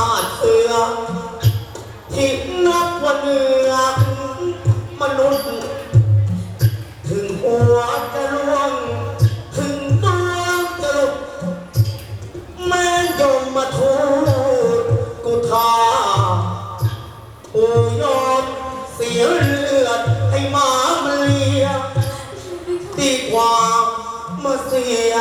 ขาดเสือทิ้นักวันเนือมนุษย์ ถึงหัวจะล่วง ถึงตัวจะลุกแม่ยมมาทูลกุทากูยอดเสียเลือดให้มาเมลียดีกว่ามาเสีย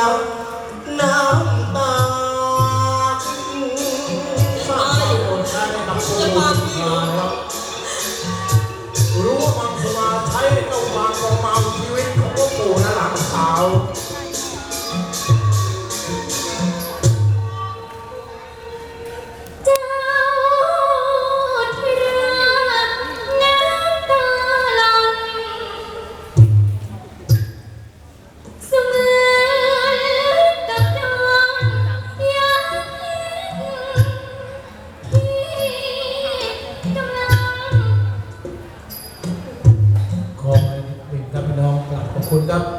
खुद का